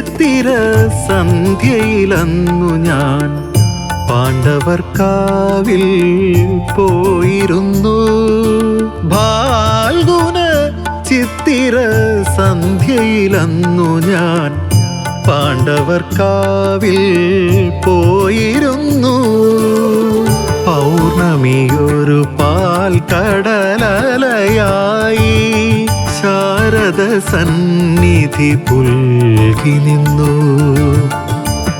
ചിത്തിര സന്ധ്യയിലന്നു ഞാൻ. പാണ്ഡവർക്കാവിൽ പോയിരുന്നു. ഭാൽഗുന ചിത്തിര സന്ധ്യയിലന്നു ഞാൻ. പാണ്ഡവർക്കാവിൽ പോയിരുന്നു. പൗർണമിയൊരു പാൽ കടലലയായി ശാരദ സന്നിധി പുൽകി നിന്നു.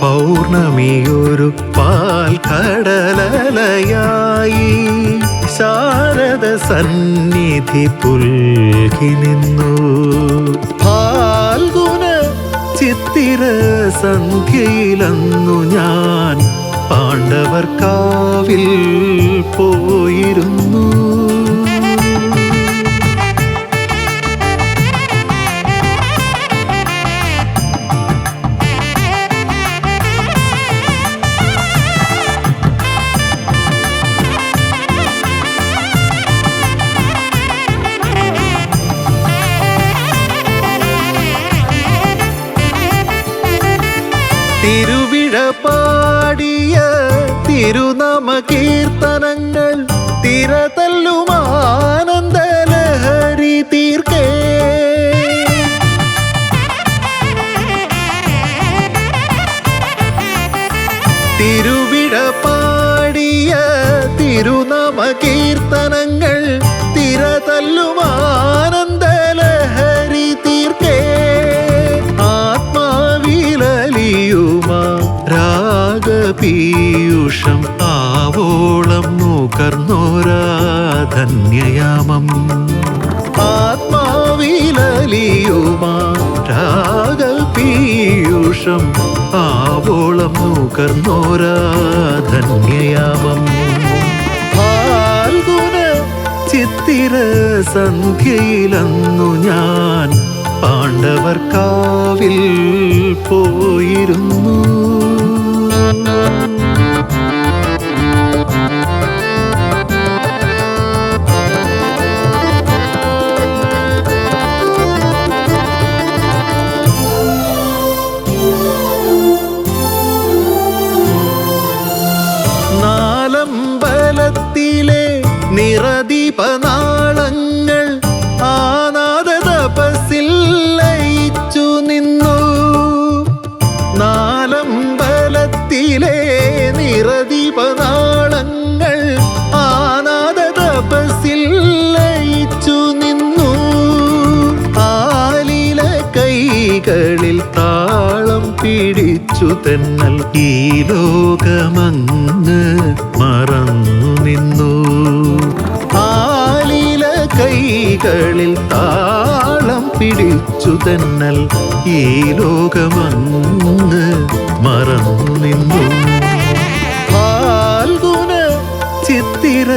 പൗർണമിയൊരു പാൽ കടലലയായി ശാരദ സന്നിധി പുൽകി നിന്നു. ഫാൽഗുന ചിത്തിര സന്ധ്യയിലന്നു ഞാൻ. പാണ്ഡവർക്കാവിൽ പോയിരുന്നു. തിരുവിഴ പാടിയ തിരുനാമ കീർത്തനങ്ങൾ തിരതല്ലും ആനന്ദലഹരി തീർക്കേ. തിരുവിഴ പാടിയ തിരുനമ കീർത്തനങ്ങൾ തിരതല്ലും ആനന്ദലഹരി ധന്യയാമം ആത്മാവിലലിയുമാ രാഗപീയൂഷം ആവോളം നുകർന്നോരാ ധന്യയാമം ഫാൽഗുന ചിത്തിര സന്ധ്യയിലന്നു ഞാൻ പാണ്ഡവർക്കാവിൽ പോയിരുന്നു. നിറദീപനാളങ്ങൾ ആനാദ തപസ്സിൽ ലയിച്ചു നിന്നു. നാലമ്പലത്തിലെ നിറദീപനാളങ്ങൾ ആനാദ തപസ്സിൽ ലയിച്ചു നിന്നു. ആലില കൈകളിൽ താളം പിടിച്ചു തെന്നൽ ഈ ലോകമങ്ങ് മറന്നു നിന്നു. കൈകളിൽ താളം പിടിച്ചു തന്നൽ ഈ ലോകമങ്ങ് മറന്നു നിന്നു ചിത്തിര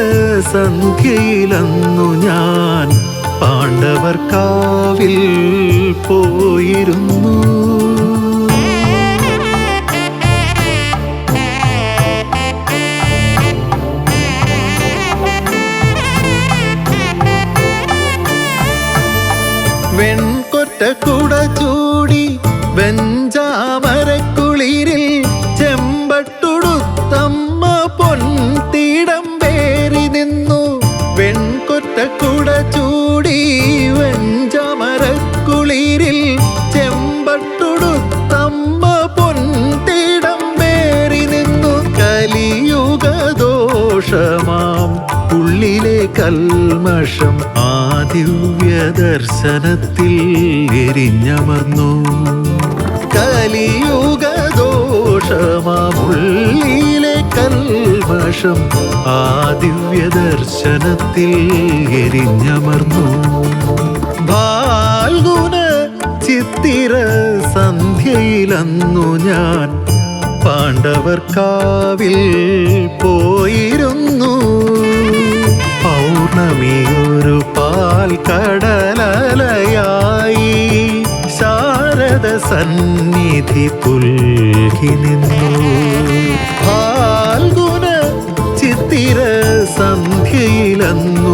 സന്ധ്യയിലന്നു ഞാൻ പാണ്ഡവർക്കാവിൽ പോയിരുന്നു. വെൺകൊറ്റ കുട ചൂടി വെഞ്ചാമരക്കുളിരിൽ ചെമ്പട്ടുടുത്തമ്മ പൊൻതീടം പേറി നിന്നു. കുട ചൂടി വെഞ്ചാമരക്കുളിരിൽ ചെമ്പട്ടുടുത്തമ്മ പൊൻതീടം പേറി നിന്നു. കലിയുഗ ദോഷമാം ഉള്ളിലെ കൽമഷം ആ ദിവ്യ ദർശനത്തിൽ എരിഞ്ഞമർന്നു. കലിയുഗ ദോഷമാം ഉള്ളിലെ കൽമഷം ആ ദിവ്യ ദർശനത്തിൽ എരിഞ്ഞമർന്നു. ഭാൽഗുണ ചിത്തിര സന്ധ്യയിലന്നു ഞാൻ. പാണ്ഡവർക്കാവിൽ പോയിരുന്നു പൗർണമിയൊരു പാൽ കടലലയായി ശാരദ സന്നിധി പുൽകി നിന്നു. ഫാൽഗുന ചിത്തിര സന്ധ്യയിലന്നു